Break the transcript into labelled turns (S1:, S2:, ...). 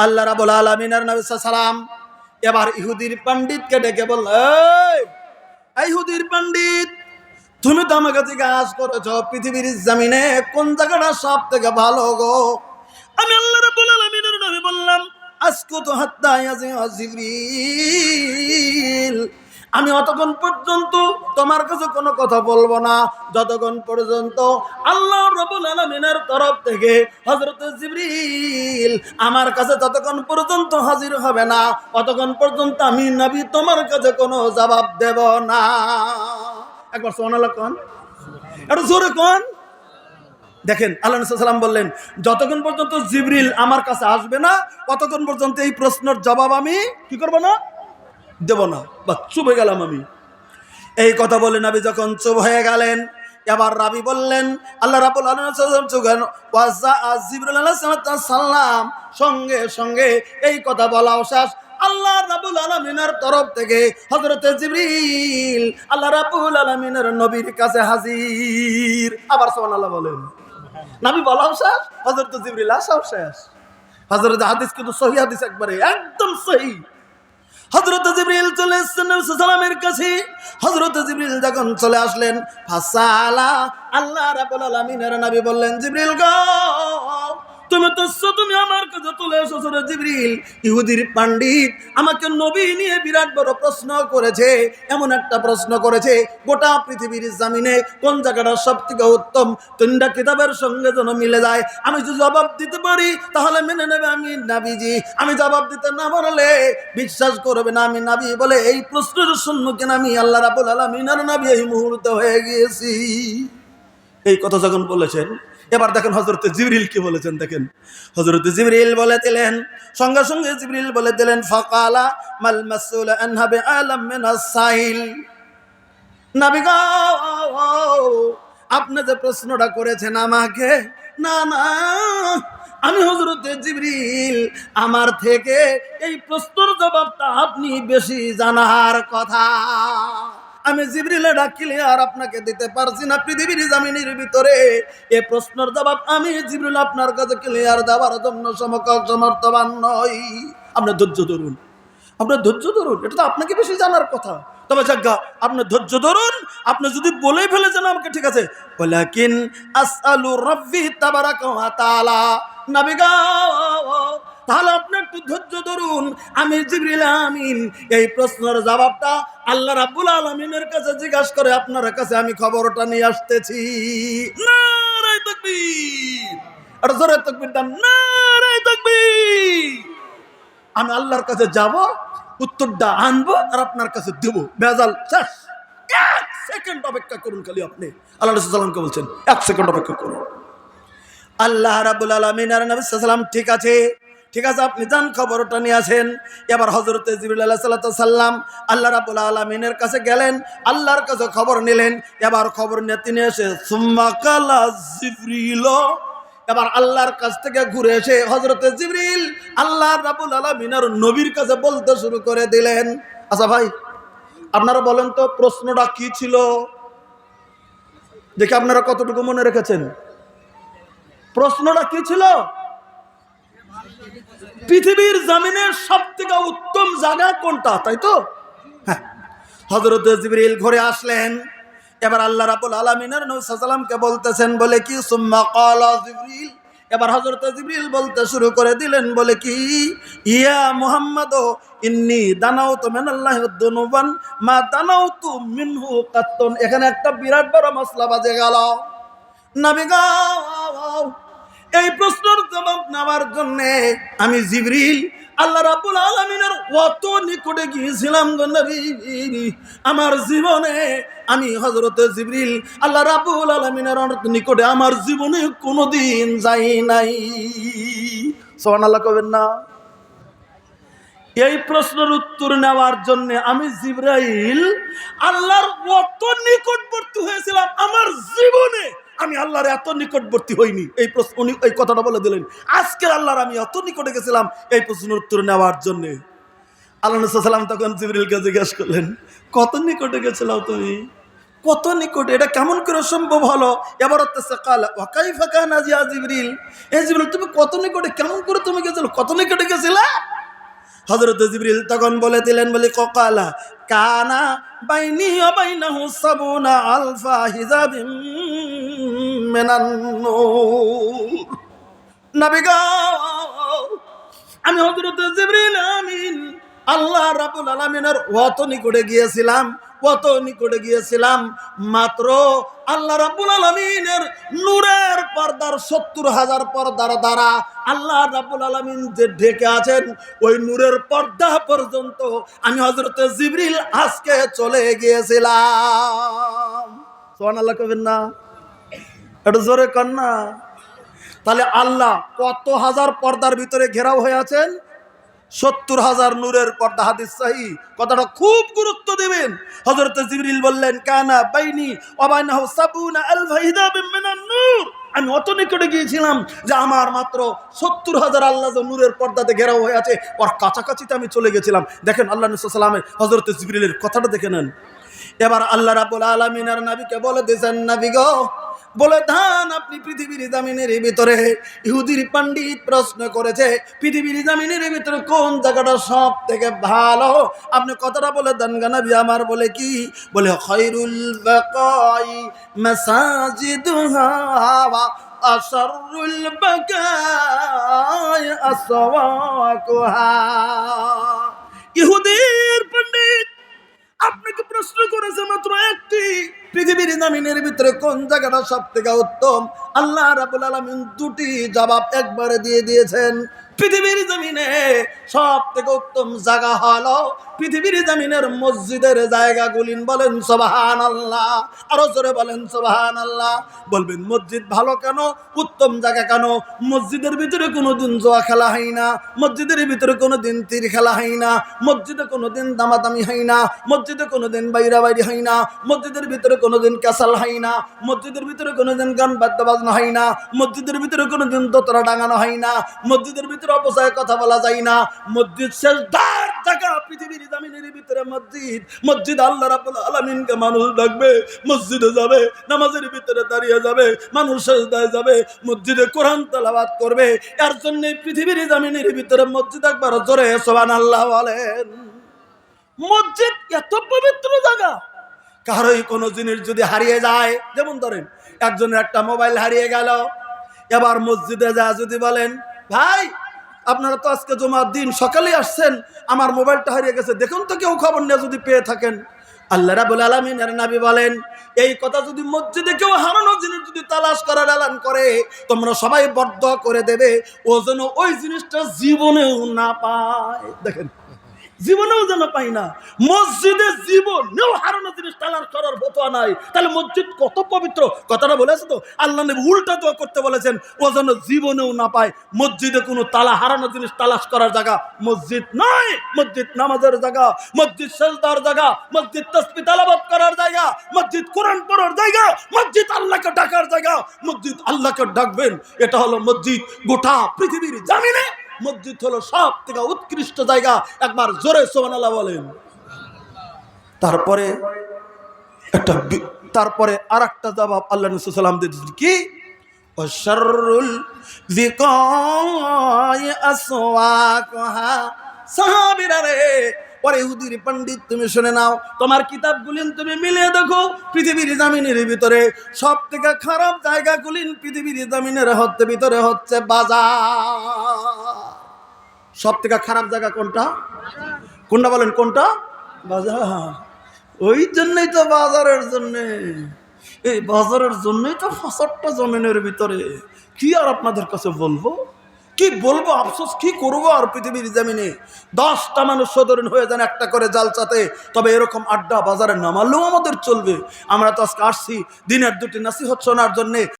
S1: আল্লাহ রাবুল আলমিনার নবী সালাম এবার ইহুদির পণ্ডিতকে ডেকে বলল "এই, এই ইহুদির পণ্ডিত তুমি তো আমাকে জিজ্ঞাসা করেছ পৃথিবীর জমিনে কোন জায়গাটা সব থেকে ভালো গো? আমি আল্লাহ রাবুল আলমিনের নবী বললাম আজকে তো হাত্তা জিবরিল। আমি অতক্ষণ পর্যন্ত তোমার কাছে কোনো কথা বলব না। যতক্ষণ পর্যন্ত আল্লাহ রবুল আলমিনের তরফ থেকে হজরত জিবরিল আমার কাছে ততক্ষণ পর্যন্ত হাজির হবে না, অতক্ষণ পর্যন্ত আমি নবী তোমার কাছে কোনো জবাব দেব না। একবার সোনালা কন? একটু জোরে কন? দেখেন, আল্লাহ সাল্লাম বললেন, যতক্ষণ পর্যন্ত জিবরিল আমার কাছে আসবে না ততক্ষণ পর্যন্ত এই প্রশ্নের জবাব আমি কি করব না? দেব না, বা চুপ হয়ে গেলাম আমি। এই কথা বলে নাবি যখন চুপ হয়ে গেলেন, এবার রাবি বললেন, আল্লাহ রাবুল সাল্লাম সঙ্গে সঙ্গে এই কথা বলা শেষ, আল্লাহ রাবুল আলমিনের তরফ থেকে হজরত জিবরিল আল্লাহ রাবুল আলমিনের নবীর কাছে হাজির। আবার সোমান আল্লাহ বলেন। নাবি বলাও শেষ হজরত জিবরিল আসাও শেষ। হজরত হাদিস কিন্তু সহি হাদিস একবারে, একদম সহি। হজরত জিবরিল চলে এসছেন সালামের কাছে। হজরত জিবরিল যখন চলে আসলেন, ফাসালা আল্লাহ রাবুল আলমিনের নবী বললেন, জিবরিল গো তুমি তো তুমি আমার কাছে চলে এসেছ রে জিবরিল। ইহুদির পণ্ডিত আমাকে নবী নিয়ে বিরাট বড় প্রশ্ন করেছে, এমন একটা প্রশ্ন করেছে, গোটা পৃথিবীর জামিনে কোন জায়গাটা সব থেকে উত্তম? তিনটা কিতাবের সঙ্গে যেন মিলে যায়। আমি যদি জবাব দিতে পারি, তাহলে মেনে নেবে আমি নাবিজি। আমি জবাব দিতে না পারলে বিশ্বাস করবে না আমি নাবি বলে এই প্রশ্নের সম্মুখীন আমি আল্লাহ রাবুল আলমিনার নাবি এই মুহূর্তে হয়ে গিয়েছি। এই কথা যখন বলেছেন এবার দেখেন হজরত জিবরিল কি বলেছেন দেখেন। হজরত জিবরিল বলে দিলেন সঙ্গে সঙ্গে জিবরিল বলে দিলেন ফকালা মাল মাসুল আনহাবে আলম মিনাস সাইল। নাবি গো, আপনি যে প্রশ্নটা করেছেন আমাকে না না আমি হজরতে জিবরিল আমার থেকে এই প্রশ্নের জবাবটা আপনি বেশি জানার কথা। আমি জিবরিলে ডাকিলে আর আপনাকে দিতে পারছি না। পৃথিবীর জামিনের ভিতরে এ প্রশ্নের জবাব আমি জিবরিল আপনার কাছে ক্লিয়ার দেওয়ার জন্য সমকক্ষ সমর্থবান নই। আপনি ধৈর্য ধরুন। আপনার ধৈর্য ধরুন। এটা তো আপনাকে বেশি জানার কথা। তবে যাজ্ঞা, আপনি ধৈর্য ধরুন। আপনি যদি বলেই ফেলেছেন আমাকে, ঠিক আছে। ওলাকিন আসআলু রাব্বি তাবারাকা ওয়া নাবিগা তাহলে আপনি একটু ধৈর্য ধরুন। আমি জিবরিল আমিন, এই প্রশ্নের জবাবটা আল্লাহ রাব্বুল আলামিনের কাছে জিজ্ঞাসা করে আপনার কাছে আমি খবরটা নিয়ে আসতেছি। আমি আল্লাহর কাছে যাব, উত্তরটা আনব আর আপনার কাছে দেব। বেজাল শেষ। এক সেকেন্ড অপেক্ষা করুন খালি আপনি। আল্লাহ সাল্লামকে বলছেন, এক সেকেন্ড অপেক্ষা করুন। আল্লাহ রাবুল আলমিন, আর নবী ঠিক আছে? ঠিক আছে, আপনি যান, খবরটা নিয়ে আসেন। এবার হজরত জিবুল আল্লাহ সাল্লাহ সাল্লাম আল্লাহ রাবুল আলমিনের কাছে গেলেন, আল্লাহর কাছে খবর নিলেন। এবার খবর নিয়ে তিনি এসে এবার আল্লাহর কাছ থেকে ঘুরে এসে হজরতে জিবরিল আল্লাহ রাবুল আলমিনার নবীর কাছে বলতে শুরু করে দিলেন। আচ্ছা ভাই, আপনারা বলেন তো, প্রশ্নটা কি ছিল? দেখে আপনারা কতটুকু মনে রেখেছেন। প্রশ্নটা কি ছিল? পৃথিবীর জামিনের সব থেকে উত্তম জায়গা কোনটা, তাই তো? হ্যাঁ। হজরত ঘরে আসলেন। এবার আল্লাহ রাবুল আলমিনের নৌসালামকে বলতেছেন, বলে কি? সুম্মা কালা এবার হজরত জিবরিল বলতে শুরু করে দিলেন, বলে কি? ইয়া মুহাম্মদ, ইন্নি দানাও তো মেনাল্লাহ দুনুবান, মা দানাও তু মিনহু কাত্তন। এখানে একটা বিরাট বড় মশলা বাজে গেল। নাবিগা এই প্রশ্নের জবাব নেওয়ার জন্য আমি জিবরিল, আল্লাহ রাবুল আলমিনের অত নিকটে গিয়েছিলাম আমার জীবনে আমি হজরত জিবরিল, আল্লাহ রাবুল আলমিনের নিকটে আমার জীবনে কোনোদিন যাই নাই। সোহান আল্লাহ কবেন না? এই প্রশ্নের উত্তর নেওয়ার জন্য আমি জিব্রাইল, আল্লাহর অত নিকটবর্তী হয়েছিলাম আমার জীবনে। আমি আল্লাহর এত নিকটবর্তী হইনি। এই প্রশ্ন উনি এই কথাটা বলে দিলেন। আজকের আল্লাহর আমি এত নিকটে গেছিলাম এই প্রশ্নের উত্তর নেওয়ার জন্য। আল্লাহ তখন জিবরিলকে জিজ্ঞাসা করলেন, কত নিকটে গেছিলাম তুমি? কত নিকটে? এটা কেমন করে সম্ভব হলো? এবার হচ্ছে নাজিয়া জিবরিল, তুমি কত নিকটে, কেমন করে তুমি গেছিল? কত নিকটে গেছিলা? হজরত জিবরিল তখন বলে দিলেন, বলে, ককালা কানা বাইনি বাইনাহু সাবুনা আলফা হিজাবিম মেনান নূর। নবী আমি হজরত জিবরিল আমিন, আল্লাহ রাবুল আলমিনের অত নিকটে গিয়েছিলাম। কত নিকটে গিয়েছিলাম? মাত্র আল্লাহ রাবুল আলমিনের নূরের পর্দার সত্তর হাজার পর্দার দ্বারা আল্লাহ রাবুল আলমিন যে ঢেকে আছেন, ওই নূরের পর্দা পর্যন্ত আমি হজরত জিবরিল আজকে চলে গিয়েছিলাম। সোহান আল্লাহ কবেন না? একটু জোরে কন্যা তাহলে আল্লাহ কত হাজার পর্দার ভিতরে ঘেরাও হয়ে আছেন? সত্তর হাজার নূরের পর্দা হাদিস সাহি। কথাটা খুব গুরুত্ব দেবেন। হজরত জিবরিল বললেন, কানা বাইনি অবাইনাহু সাবুনা আল ভাইদা মিনান নূর। আমি অত নিকটে গিয়েছিলাম যে আমার মাত্র সত্তর হাজার আল্লাহ নূরের পর্দাতে ঘেরাও হয়ে আছে, ওর কাছাকাছিতে আমি চলে গেছিলাম। দেখেন আল্লাহ সাল্লামের হজরত জিবরিলের কথাটা দেখে নেন। এবার আল্লাহ রাবুল আলমিনার নাবিকে বলে দিয়েছেন, নাবি গো, বলে ধান আপনি পৃথিবীর জামিনের ভিতরে ইহুদির পণ্ডিত প্রশ্ন করেছে, পৃথিবীর জামিনের ভিতরে কোন জায়গাটা সব থেকে ভালো? আপনি কথাটা বলে দেন গানাবি আমার বলে কি? বলে খৈরুল মাসাজিদুহা আসরুল ইহুদির প্রশ্ন করেছে মাত্র একটি। পৃথিবীর জামিনের ভিতরে কোন জায়গাটা সব থেকে উত্তম? আল্লাহ রাবুল আলমিন দুটি জবাব একবারে দিয়ে দিয়েছেন। পৃথিবীর জমিনে সব থেকে উত্তম জায়গা হলো পৃথিবীর জমিনের মসজিদের জায়গা জায়গাগুলিন বলেন সোবাহান আল্লাহ আরও জোরে বলেন সোবাহান আল্লাহ বলবেন, মসজিদ ভালো কেন? উত্তম জায়গা কেন? মসজিদের ভিতরে কোনো দিন জোয়া খেলা হয় না। মসজিদের ভিতরে কোনো দিন তীর খেলা হয় না। মসজিদে কোনো দিন দামাদামি হয় না। মসজিদে কোনো দিন বাইরা বাইরি হয় না। মসজিদের ভিতরে কোনো দিন ক্যাসাল হয় না। মসজিদের ভিতরে কোনো দিন গান বাদ্য বাজনা হয় না। মসজিদের ভিতরে কোনো দিন দোতরা ডাঙানো হয় না। মসজিদের ভিতরে অপচয় কথা বলা যায় না। মসজিদ শেষ জায়গা, পৃথিবীর জামিনের ভিতরে মসজিদ। মসজিদ আল্লাহ রাবুল আলমিনকে মানুষ ডাকবে, মসজিদে যাবে, নামাজের ভিতরে দাঁড়িয়ে যাবে, মানুষ সেজদায় যাবে, মসজিদে কোরআন তালাবাদ করবে। এর জন্য পৃথিবীর জামিনের ভিতরে মসজিদ একবার জোরে সোবান আল্লাহ বলেন। মসজিদ এত পবিত্র জায়গা। কারোই কোনো জিনিস যদি হারিয়ে যায়, যেমন ধরেন, একজনের একটা মোবাইল হারিয়ে গেল, এবার মসজিদে যা যদি বলেন, ভাই আপনারা তো আজকে জমার দিন সকালে আসছেন, আমার মোবাইলটা হারিয়ে গেছে। দেখুন তো কেউ খবর নিয়ে যদি পেয়ে থাকেন। আল্লাহ রাবুল আলমিনের নাবি বলেন, এই কথা যদি মসজিদে কেউ হারানো জিনিস যদি তালাশ করার এলান করে, তোমরা সবাই বদ্ধ করে দেবে, ও যেন ওই জিনিসটা জীবনেও না পায়। দেখেন। জীবনেও যেন পাই না। মসজিদে জীবনেও হারানো জিনিস তালাশ করার ফতোয়া নাই। তাহলে মসজিদ কত পবিত্র? কথাটা বলেছে তো। আল্লাহ নবী উল্টা দোয়া করতে বলেছেন, ও যেন জীবনেও না পায়। মসজিদে কোনো তালা, হারানো জিনিস তালাশ করার জায়গা মসজিদ নয়। মসজিদ নামাজের জায়গা, মসজিদ সেজদার জায়গা, মসজিদ তসবি তালাবাদ করার জায়গা, মসজিদ কোরআন পড়ার জায়গা, মসজিদ আল্লাহকে ডাকার জায়গা, মসজিদ আল্লাহকে ডাকবেন। এটা হলো মসজিদ গোটা পৃথিবীর জামিনে মসজিদ হলো সব থেকে উৎকৃষ্ট জায়গা, একবার জোরে সোমানাল্লাহ বলেন। তারপরে একটা তারপরে আর একটা জবাব আল্লাহ সাল্লাম দিয়েছেন কি? পণ্ডিত, তুমি শুনে নাও। তোমার তুমি মিলে দেখো, পৃথিবীর জামিনের ভিতরে। সব থেকে খারাপ জায়গাগুলিন পৃথিবীর জামিনের হচ্ছে ভিতরে হচ্ছে বাজার। সব থেকে খারাপ জায়গা কোনটা? কোনটা বলেন, কোনটা? বাজার। ওই জন্যই তো বাজারের জন্যে। এই বাজারের জন্যই তো ফসলটা জমিনের ভিতরে। কি আর আপনাদের কাছে বলব? কি বলব? আফসোস কি করব আর পৃথিবীর জামিনে? দশটা মানুষ সদরণ হয়ে যান একটা করে জালচাতে তবে এরকম আড্ডা বাজারে নামালেও আমাদের চলবে। আমরা তো আজকে আসছি দিনের দুটি নাসিহত শোনার জন্যে।